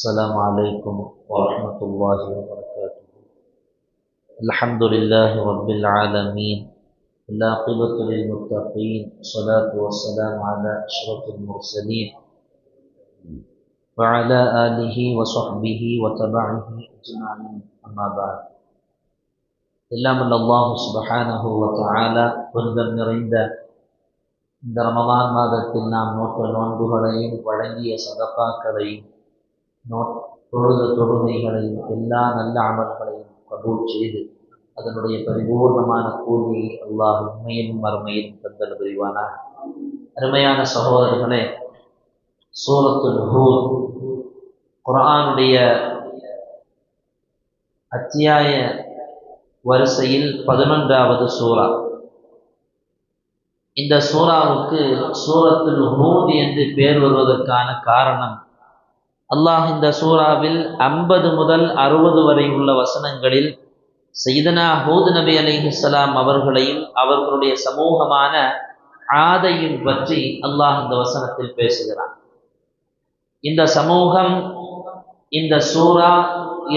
السلام عليكم ورحمة الله وبركاته الحمد لله رب العالمين العاقبة للمتقين الصلاة والسلام على أشرف المرسلين وعلى آله وصحبه وتبعه أجمعين أما بعد எல்லாம் அல்லாஹு சுபஹானஹு வ தஆலா புனிதம் நிறைந்த இந்த ரமதான் மாதத்தில் நாம் நோட்ட நோன்புகளையும் வழங்கிய சதப்பாக்களையும் நோ தொழுத தொழுகைகளையும் எல்லா நல்ல அமல்களையும் கபூல் செய்து அதனுடைய பரிபூர்ணமான கூலியை அல்லாஹ் உண்மையிலும் மறுமையிலும் தந்தல் புரிவானார் அருமையான சகோதரர்களே சூரத்துல் ஹூர் குரானுடைய அத்தியாய வரிசையில் பதினொன்றாவது சூறா இந்த சூறாவுக்கு சூரத்துல் ஹூத் என்று பெயர் வருவதற்கான காரணம் அல்லாஹ் இந்த சூறாவில் ஐம்பது முதல் அறுபது வரை உள்ள வசனங்களில் சைதனா ஹூத் நபி அலிஹலாம் அவர்களையும் அவர்களுடைய சமூகமான ஆதையும் பற்றி அல்லாஹ் இந்த வசனத்தில் பேசுகிறான். இந்த சமூகம் இந்த சூறா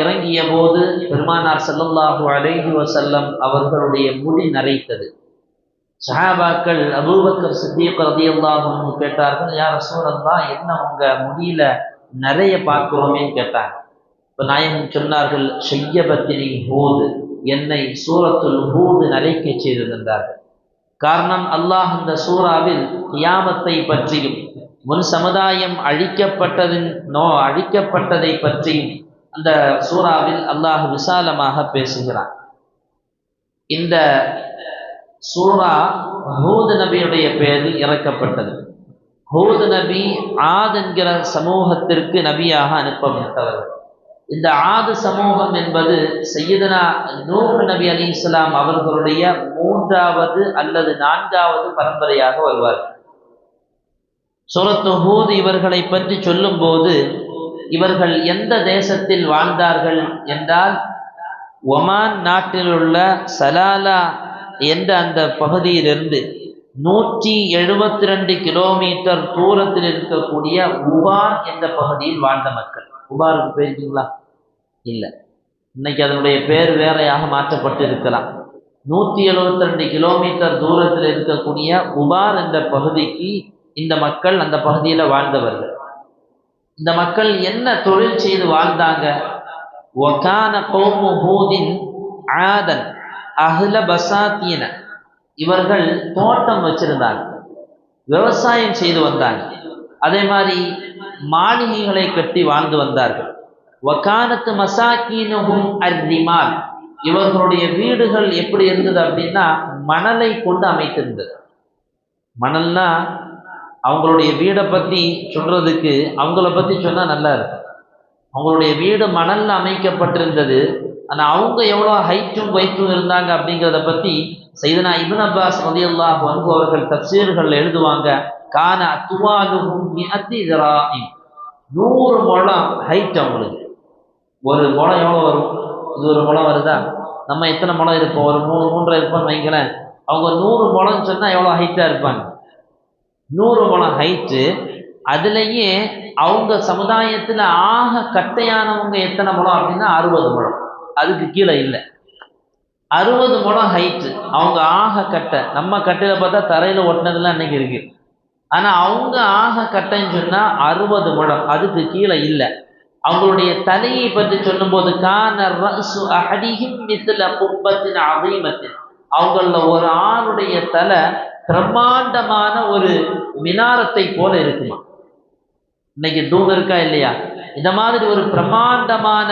இறங்கிய போது பெருமானார் சல்லல்லாஹு அலைஹி வசல்லம் அவர்களுடைய முடி நரைத்தது. சஹாபாக்கள் அபூபக்கர் சித்திக் அல்லாஹும் கேட்டார்கள் யார் சூரல்லா என்ன உங்க முடியில நிறைய பார்க்கிறோமே கேட்டாங்க. இப்போ நாயகன் சொன்னார்கள் செய்யபத்தினை ஹூது என்னை சூரத்துள் ஹூது நரைக்க செய்திருந்தார்கள். காரணம் அல்லாஹ் இந்த சூறாவில் கியாமத்தை பற்றியும் முன் சமுதாயம் அழிக்கப்பட்டதின் நோ அழிக்கப்பட்டதை பற்றியும் அந்த சூறாவில் அல்லாஹ் விசாலமாக பேசுகிறான். இந்த சூறா ஹூது நபியுடைய பெயரில் இறக்கப்பட்டது. ஹூது நபி ஆத் என்கிற சமூகத்திற்கு நபியாக அனுப்பப்பட்டவர்கள் இந்த ஆது சமூகம் என்பது சையதனா நூஹ் நபி அலி இஸ்லாம் அவர்களுடைய மூன்றாவது அல்லது நான்காவது பரம்பரையாக வருவார். சுரத்து ஹூத் இவர்களை பற்றி சொல்லும்போது இவர்கள் எந்த தேசத்தில் வாழ்ந்தார்கள் என்றால் ஒமான் நாட்டில் உள்ள சலாலா என்ற அந்த பகுதியிலிருந்து நூற்றி எழுபத்தி ரெண்டு கிலோமீட்டர் தூரத்தில் இருக்கக்கூடிய உபார் என்ற பகுதியில் வாழ்ந்த மக்கள். உபாருக்கு போயிருக்கீங்களா இல்லை. இன்னைக்கு அதனுடைய பேர் வேறையாக மாற்றப்பட்டு இருக்கலாம் நூற்றி எழுபத்தி ரெண்டு கிலோமீட்டர் தூரத்தில் இருக்கக்கூடிய உபார் என்ற பகுதிக்கு இந்த மக்கள் அந்த பகுதியில் வாழ்ந்தவர்கள். இந்த மக்கள் என்ன தொழில் செய்து வாழ்ந்தாங்க? ஒகான கோமு பூதின் ஆதன் அகில பசாத்தியன. இவர்கள் தோட்டம் வச்சிருந்தாங்க விவசாயம் செய்து வந்தாங்க அதே மாதிரி மாளிகைகளை கட்டி வாழ்ந்து வந்தார்கள். வக்கானத்து மசாக்கீனுகும் அர்ரிமால் இவர்களுடைய வீடுகள் எப்படி இருந்தது அப்படின்னா மணலை கொண்டு அமைத்திருந்தது. மணல்னா அவங்களுடைய வீடை பற்றி சொல்கிறதுக்கு அவங்கள பற்றி சொன்னால் நல்லா இருக்கும். அவங்களுடைய வீடு மணலில் அமைக்கப்பட்டிருந்தது. ஆனால் அவங்க எவ்வளோ ஹைட்டும் வைட்டும் இருந்தாங்க அப்படிங்கிறத பற்றி சைதனா இபின் அப்பாஸ் ரதியுல்லாஹ் அன்பு அவர்கள் தப்சீர்கள் எழுதுவாங்க கான துவாலுகும் நூறு முழம் ஹைட் அவங்களுக்கு. ஒரு முளம் எவ்வளோ வரும்? இது ஒரு முளம் வருதா? நம்ம எத்தனை முளம் இருப்போம்? ஒரு மூணு மூன்றரை இருப்போம்னு வைங்களேன். அவங்க நூறு முளம்னு சொன்னால் எவ்வளோ ஹைட்டாக இருப்பாங்க? நூறு முளம் ஹைட்டு அதுலேயே அவங்க சமுதாயத்தில் ஆக கட்டையானவங்க எத்தனை முளம் அப்படின்னா அறுபது முளம் அதுக்கு கீழே இல்லை. அறுபது முடம் ஹைட்டு அவங்க ஆக கட்டை. நம்ம கட்டையில் பார்த்தா தரையில் ஒட்டினதுலாம் இன்னைக்கு இருக்கு. ஆனால் அவங்க ஆக கட்டைன்னு சொன்னால் அறுபது முடம். அதுக்கு கீழே இல்லை. அவங்களுடைய தலையை பற்றி சொல்லும்போது கான ரசு அவங்கள ஒரு ஆணுடைய தலை பிரம்மாண்டமான ஒரு மினாரத்தை போல இருக்குமா? இன்னைக்கு தூங்க இருக்கா இல்லையா? இந்த மாதிரி ஒரு பிரம்மாண்டமான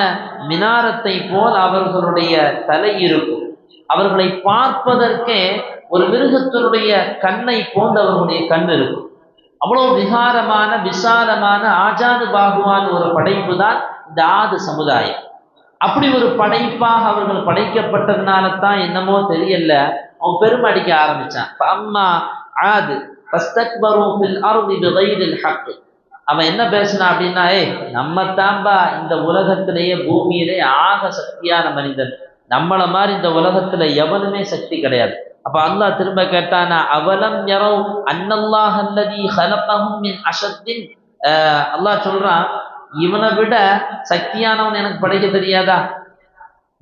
மினாரத்தை போல் அவர்களுடைய தலை இருக்கும். அவர்களை பார்ப்பதற்கே ஒரு மிருகத்தினுடைய கண்ணை போன்ற அவர்களுடைய கண் இருக்கும். அவ்வளவு விகாரமான விசாலமான ஆஜாது பாகுவான் ஒரு படைப்பு தான் இந்த ஆது சமுதாயம். அப்படி ஒரு படைப்பாக அவர்கள் படைக்கப்பட்டதுனால தான் என்னமோ தெரியல அவன் பெருமை அடிக்க ஆரம்பிச்சான். அம்மா ஆது அவன் என்ன பேசினான் அப்படின்னா ஏய் நம்ம தாம்பா இந்த உலகத்திலேயே பூமியிலே ஆக சக்தியான மனிதன். நம்மளை மாதிரி இந்த உலகத்துல எவனுமே சக்தி கிடையாது. அப்ப அல்லாஹ் திரும்ப கேட்டானா அவலம் யரோ அன்னல்லாஹ் அல்லதி ஹலகஹும் அசத்தின் அல்லாஹ் சொல்றான் இவனை விட சக்தியானவன் எனக்கு படைக்க தெரியாதா?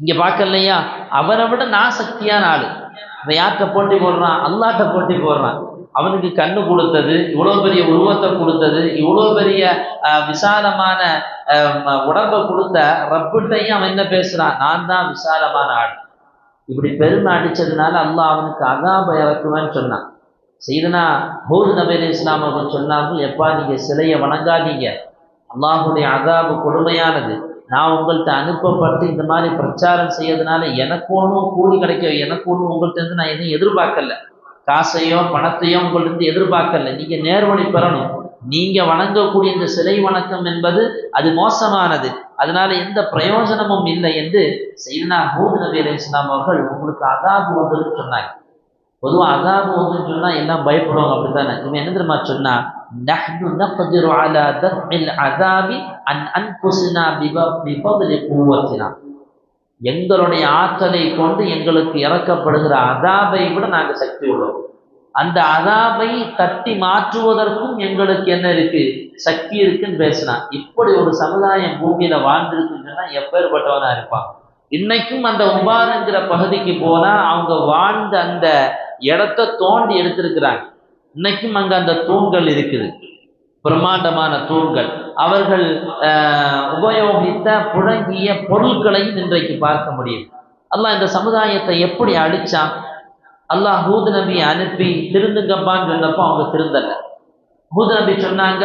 இங்க பார்க்கலையா? அவனை விட நான் சக்தியான ஆளு. இதை யார்கிட்ட போட்டி போடுறான்? அல்லாட்ட போட்டி போடுறான். அவனுக்கு கண்ணு கொடுத்தது இவ்வளோ பெரிய உருவத்தை கொடுத்தது இவ்வளோ பெரிய விசாலமான உடம்பை கொடுத்த ரப்பிட்டையும் அவன் என்ன பேசுகிறான் நான் தான் விசாலமான ஆள். இப்படி பெருமை அடித்ததுனால அல்லாஹ் அவனுக்கு அதாப இறக்குவேன்னு சொன்னான். செய்தனா ஹூர் நபீர் இஸ்லாம் அவர்கள் சொன்னார்கள் எப்பா நீங்கள் சிலையை வணங்காதீங்க. அல்லாஹுடைய அகாபு கொடுமையானது. நான் உங்கள்கிட்ட அனுப்பப்பட்டு இந்த மாதிரி பிரச்சாரம் செய்யறதுனால எனக்கு ஒன்றும் கூலி கிடைக்க எனக்கு ஒன்றும் உங்கள்கிட்ட இருந்து நான் எதுவும் எதிர்பார்க்கல. காசையோ பணத்தையோ உங்கள்ட்ட இருந்து எதிர்பார்க்கல நீங்க நேர்வழி பெறணும் நீங்க வணங்கக்கூடிய இந்த சிலை வணக்கம் என்பது அது மோசமானது அதனால எந்த பிரயோஜனமும் இல்லை என்று செய்தனா ஹூத் நபி அலி இஸ்லாம் அவர்கள் உங்களுக்கு அதாபு வந்துன்னு சொன்னாங்க பொதுவாக அதாபு வந்துன்னு சொன்னா எல்லாம் பயப்படுவாங்க அப்படித்தானே இவன் என்ன தெரியுமா சொன்னா نحن نقدر على دفع العذاب عن أنفسنا بب- بفضل قوتنا எங்களுடைய ஆற்றலை கொண்டு எங்களுக்கு இறக்கப்படுகிற அதாபை விட நாங்கள் சக்தி உள்ளோம். அந்த அதாபை தட்டி மாற்றுவதற்கும் எங்களுக்கு என்ன இருக்கு? சக்தி இருக்குன்னு பேசினா இப்படி ஒரு சமுதாயம் பூமியில வாழ்ந்திருக்குன்னு எப்பேற்பட்டவனா இருப்பான்? இன்னைக்கும் அந்த உபாரங்கிற பகுதிக்கு போனா அவங்க வாழ்ந்த அந்த இடத்த தோண்டி எடுத்திருக்கிறாங்க. இன்னைக்கும் அங்க அந்த தூண்கள் இருக்குது. பிரம்மாண்டமான தூண்கள். அவர்கள் உபயோகித்த புழங்கிய பொருட்களையும் இன்றைக்கு பார்க்க முடியும் அல்லாஹ் இந்த சமுதாயத்தை எப்படி அழிச்சான்? அல்லாஹ் ஹூத் நபியை அனுப்பி திருந்துங்கப்பான்னு சொன்னப்போ அவங்க திருந்தல. ஹூத் நபி சொன்னாங்க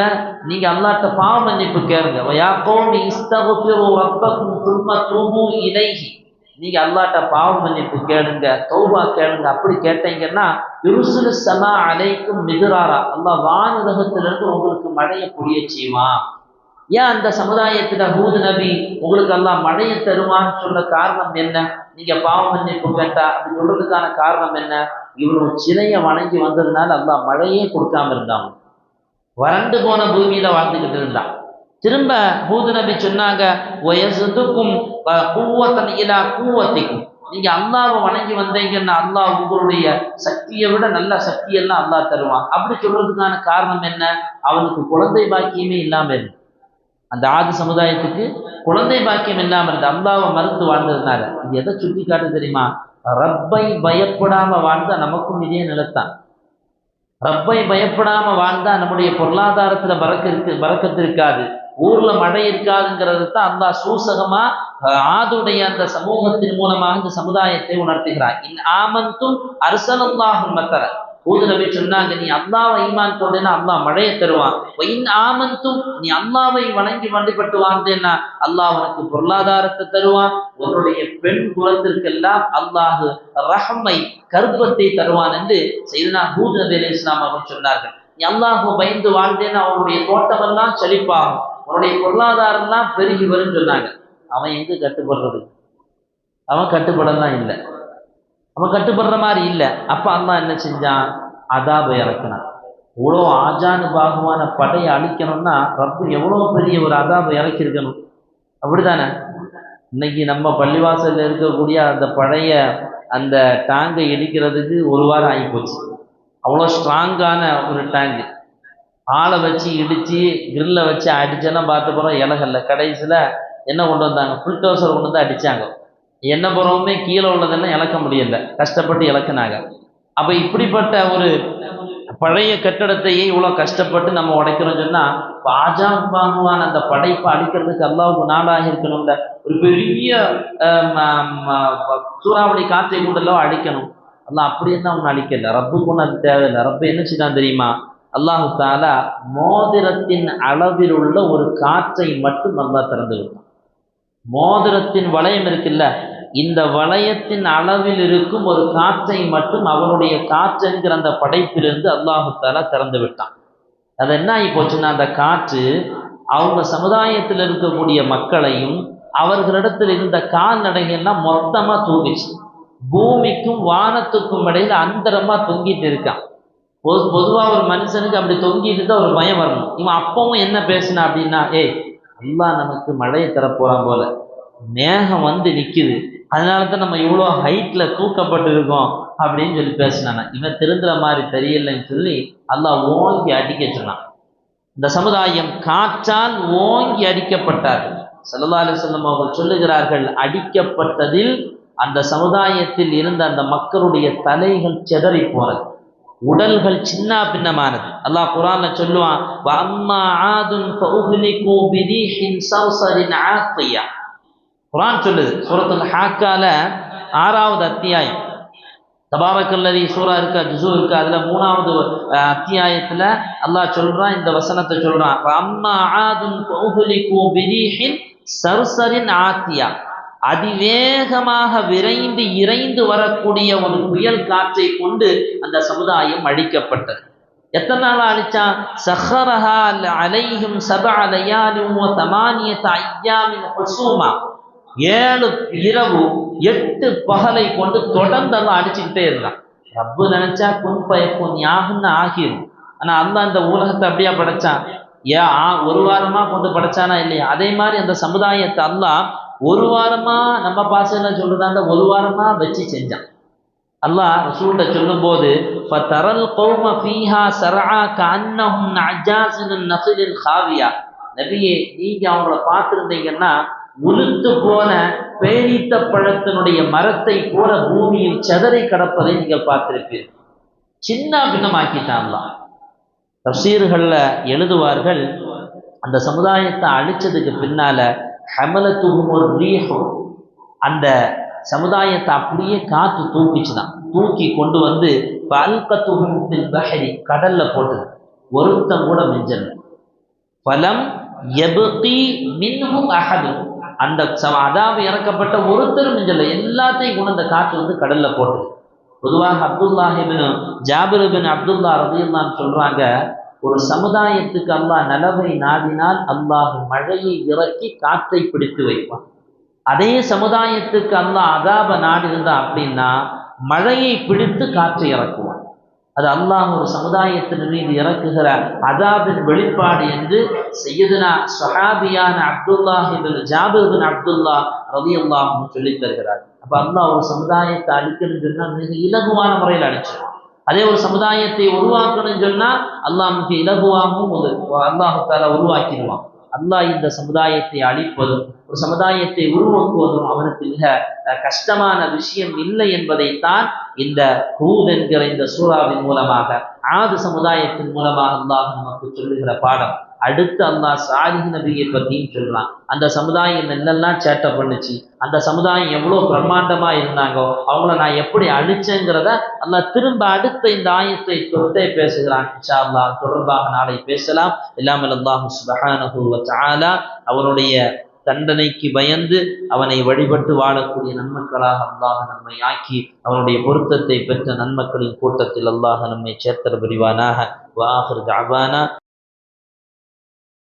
நீங்க அல்லாட்ட பாவ மன்னிப்பு கேளுங்க. யா கௌமி இஸ்தகுஃபிரு ரப்பக்கும் சும்ம தூமு இலைகி நீங்க அல்லாட்ட பாவம் மன்னிப்பு கேளுங்க தௌபா கேளுங்க அப்படி கேட்டீங்கன்னா இருசுலு சமா அலைக்கும் மிதுராரா. அல்லா வானுலகத்திலிருந்து உங்களுக்கு மழையை புரிய செய்வான் ஏன் அந்த சமுதாயத்தில் ஹூது நபி உங்களுக்கு எல்லாம் மழையை தருவான்னு சொல்ல காரணம் என்ன? நீங்க பாவம் மன்னிப்பு கேட்டா அப்படி சொல்றதுக்கான காரணம் என்ன? இவ்வளவு சிலையை வணங்கி வந்ததுனால அல்லா மழையே கொடுக்காம இருந்தாங்க வறண்டு போன பூமியில வாழ்ந்துகிட்டு இருந்தான். திரும்ப ஹூது நபி சொன்னாங்க வயசுக்கும் கூவத்திக்கும் நீங்க அல்லாவை வணங்கி வந்தீங்கன்னா அல்லாஹ் உங்களுடைய சக்தியை விட நல்ல சக்தியெல்லாம் அல்லாஹ் தருவான். அப்படி சொல்றதுக்கான காரணம் என்ன? அவனுக்கு குழந்தை பாக்கியமே இல்லாம இருக்கு அந்த ஆதி சமுதாயத்துக்கு குழந்தை பாக்கியம் இல்லாம இருந்தது. அல்லாவை மறுத்து வாழ்ந்ததுனால. இது எதை சுட்டி காட்டு தெரியுமா? ரப்பை பயப்படாம வாழ்ந்தா நமக்கும் இதே நிலத்தான் ரப்பை பயப்படாம வாழ்ந்தா நம்முடைய பொருளாதாரத்துல பறக்க இருக்கு பறக்கத்து இருக்காது. ஊர்ல மழை இருக்காதுங்கிறது தான் அல்லா சூசகமா ஆதுடைய அந்த சமூகத்தின் மூலமாக இந்த சமுதாயத்தை உணர்த்துகிறார். இன் ஆமந்தும் அரசனந்தாகும் மத்தர ஊது நபி சொன்னாங்க நீ அல்லாவை ஈமான் கொண்டேன்னா அல்லாஹ் மழையை தருவான். இன் ஆமந்தும் நீ அல்லாவை வணங்கி வழிபட்டு வாழ்ந்தேன்னா அல்லாஹ் உனக்கு பொருளாதாரத்தை தருவான். உன்னுடைய பெண் குலத்திற்கெல்லாம் அல்லாஹ் ரஹமை கர்ப்பத்தை தருவான் என்று செய்தனா ஹூத் நபி அலி இஸ்லாம் அவர்கள் சொன்னார்கள். நீ அல்லாஹு பயந்து வாழ்ந்தேன்னா அவனுடைய தோட்டமெல்லாம் செழிப்பாகும். உன்னுடைய பொருளாதாரம்லாம் பெருகி வரும்னு சொன்னாங்க. அவன் எங்க கட்டுப்படுறது? அவன் கட்டுப்படலாம் இல்லை. அவன் கட்டுப்படுற மாதிரி இல்லை. அப்போ அல்லாஹ் என்ன செஞ்சான்? அதாபை இறக்கினான். இவ்வளோ ஆஜானு பாகமான படையை அழிக்கணும்னா ரப்பு எவ்வளோ பெரிய ஒரு அதாபை இறக்கியிருக்கணும். அப்படிதானே இன்னைக்கு நம்ம பள்ளிவாசலில் இருக்கக்கூடிய அந்த பழைய அந்த டேங்கை இடிக்கிறதுக்கு ஒரு வாரம் ஆகி போச்சு அவ்வளோ ஸ்ட்ராங்கான ஒரு டேங்கு ஆளை வச்சு இடித்து கிரில்ல வச்சு அடித்தெல்லாம் பார்த்து போகிறோம் இலகல்ல. கடைசியில் என்ன கொண்டு வந்தாங்க? புல்டோசர் கொண்டு வந்து அடித்தாங்க என்ன புறவுமே கீழே உள்ளதெல்லாம் இழக்க முடியல. கஷ்டப்பட்டு இழக்குனாங்க. அப்போ இப்படிப்பட்ட ஒரு பழைய கட்டடத்தையே இவ்வளோ கஷ்டப்பட்டு நம்ம உடைக்கிறோம் சொன்னால் பாஜாபாங்குவான அந்த படைப்பை அடிக்கிறதுக்கு அல்லாவுக்கு நாடாக இருக்கணும்ல. ஒரு பெரிய சூறாவளி காற்றை கொண்டெல்லாம் அடிக்கணும் அல்ல அப்படியே தான் ஒன்று அழிக்கல. ரப்புக்கு ஒன்று அது தேவையில்லை. ரப்பு என்ன செய்தான் தெரியுமா? அல்லாஹு தாலா மோதிரத்தின் அளவில் உள்ள ஒரு காற்றை மட்டும் அல்லா திறந்து விட்டான். மோதிரத்தின் வளையம் இருக்குல்ல இந்த வளையத்தின் அளவில் இருக்கும் ஒரு காற்றை மட்டும் அவனுடைய காற்றுங்கிற அந்த படைப்பிலிருந்து அல்லாஹு தாலா திறந்து விட்டான். அது என்ன ஆகி போச்சுன்னா அந்த காற்று அவங்க சமுதாயத்தில் இருக்கக்கூடிய மக்களையும் அவர்களிடத்தில் இருந்த கால்நடைகள்லாம் மொத்தமாக தூங்கிச்சு பூமிக்கும் வானத்துக்கும் இடையில் அந்தரமாக தொங்கிட்டு இருக்கான். பொது பொதுவாக ஒரு மனுஷனுக்கு அப்படி தொங்கிட்டு தான் ஒரு பயம் வரணும். இவன் அப்பவும் என்ன பேசினா அப்படின்னா ஏய் அல்லா நமக்கு மழையை தரப்போறான் போல. மேகம் வந்து நிற்கிது அதனால தான் நம்ம இவ்வளோ ஹைட்டில் தூக்கப்பட்டு இருக்கோம் அப்படின்னு சொல்லி பேசினானா. இவன் திருந்துற மாதிரி தெரியலன்னு சொல்லி அல்லா ஓங்கி அடிக்க சொன்னான். இந்த சமுதாயம் காற்றால் ஓங்கி அடிக்கப்பட்டார்கள் சல்லா அலிஸ்லம் அவர்கள் சொல்லுகிறார்கள் அடிக்கப்பட்டதில் அந்த சமுதாயத்தில் இருந்த அந்த மக்களுடைய தலைகள் செதறி போனது. உடல்கள் சின்ன பின்னமானது. அல்லாஹ் குரான்ல சொல்லுவான் ஆதுன் குரான் சொல்லுது சூரத்துல் ஹாக்கால ஆறாவது அத்தியாயம். தபாரக்கல்லதி சூரா இருக்கா ஜிசு இருக்கா அதுல மூணாவது அத்தியாயத்துல அல்லாஹ் சொல்றான் இந்த வசனத்தை சொல்றான் அம்மா ஆதுன் ஃபஉஹ்லிகு பிரீஹின் சர்சரின் ஆத்தியா அதிவேகமாக விரைந்து இறைந்து வரக்கூடிய ஒரு புயல் காற்றை கொண்டு அந்த சமுதாயம் அழிக்கப்பட்டது. எத்தனை நாள் அழிச்சான் சஹரஹா அலையும் சப அலையாலும் தமானியத்த ஐயாமின் ஹுசூமா. ஏழு இரவு எட்டு பகலை கொண்டு தொடர்ந்து அவன் அடிச்சுக்கிட்டே இருந்தான். ரப்பு நினைச்சா குன் பயக்கும் யாகுன்னு ஆகிரும். ஆனா அந்த அந்த உலகத்தை அப்படியா படைச்சான்? ஏன் ஆ- ஒரு வாரமா கொண்டு படைச்சானா இல்லையா? அதே மாதிரி அந்த சமுதாயத்தை அல்லாஹ் ஒரு வாரமா நம்ம பாசன சொல்றதா இருந்தா ஒரு வாரமா வச்சு செஞ்சான். அல்லாஹ் ரசூல்கிட்ட சொல்லும்போது ஃபதரல் கௌம ஃபீஹா சரஆ கஅன்னஹும் நஅஜாஸின் நஃபிலில் காவியா நபியே நீங்க அவங்கள பார்த்துருந்தீங்கன்னா உளுத்து போன பேரித்த பழத்தினுடைய மரத்தை போல பூமியில் செதறி கிடப்பதை நீங்கள் பார்த்திருப்பீர்கள். சின்ன பின்னமாக்கிட்டான்லாம் தப்சீர்கள்ல எழுதுவார்கள் அந்த சமுதாயத்தை அழிச்சதுக்கு பின்னால ஹமலத்துகும் ஒரு அந்த சமுதாயத்தை அப்படியே காத்து தூக்கிச்சுதான். தூக்கி கொண்டு வந்து பல்கத்துகும் பஹரி கடல்ல போட்டது. ஒருத்தன் கூட மிஞ்சல். பலம் எபுகி மின்ஹும் அகது அந்த அதாவது இறக்கப்பட்ட ஒருத்தரும் மிஞ்சல. எல்லாத்தையும் கொண்டு அந்த காற்று வந்து கடல்ல போட்டது. பொதுவாக அப்துல்லாஹிபின் ஜாபிர் பின் அப்துல்லா ரதியுல்லான்னு சொல்றாங்க ஒரு சமுதாயத்துக்கு அல்லாஹ் நலவை நாடினால் அல்லாஹ் மழையை இறக்கி காற்றை பிடித்து வைப்பான். அதே சமுதாயத்துக்கு அல்லாஹ் அதாப நாடி இருந்தா அப்படின்னா மழையை பிடித்து காற்றை இறக்குவான். அது அல்லாஹ் ஒரு சமுதாயத்தின் மீது இறக்குகிற அதாபின் வெளிப்பாடு என்று செய்யதுனா சஹாபியான அப்துல்லாஹிபின் ஜாபிர்பின் அப்துல்லா ரவி அல்லாஹ் சொல்லித் தருகிறார். அப்ப அல்லாஹ் ஒரு சமுதாயத்தை அழிக்கணும்னு சொன்னா மிக இலகுவான முறையில் அழிச்சிடும் அதே ஒரு சமுதாயத்தை உருவாக்கணும்னு சொன்னால் அல்லாஹ் மிக இலகுவாகவும் ஒரு அல்லாஹு உருவாக்கிடுவான். அல்லாஹ் இந்த சமுதாயத்தை அழிப்பதும் ஒரு சமுதாயத்தை உருவாக்குவதும் அவனுக்கு மிக கஷ்டமான விஷயம் இல்லை என்பதைத்தான் இந்த ஹூத் என்கிற இந்த சூறாவின் மூலமாக ஆது சமுதாயத்தின் மூலமாக அல்லாஹ் நமக்கு சொல்லுகிற பாடம். அடுத்து அல்லாஹ் சாலிஹ் நபியை பற்றியும் சொல்கிறான் அந்த சமுதாயம் என்னெல்லாம் சேட்டை பண்ணுச்சு அந்த சமுதாயம் எவ்வளோ பிரம்மாண்டமாக இருந்தாங்கோ அவங்கள நான் எப்படி அழிச்சேங்கிறத அல்லாஹ் திரும்ப அடுத்த இந்த ஆயத்தை தொட்டே பேசுகிறான் இன்ஷா அல்லாஹ் தொடர்பாக நாளை பேசலாம். இல்லாமல் அல்லாஹு சுபஹானஹு வ அவனுடைய தண்டனைக்கு பயந்து அவனை வழிபட்டு வாழக்கூடிய நன்மக்களாக அல்லாஹ் நம்மை ஆக்கி அவனுடைய பொருத்தத்தை பெற்ற நன்மக்களின் கூட்டத்தில் அல்லாஹ் நம்மை சேர்த்தல் புரிவானாக. வாஹர் ஜாபானா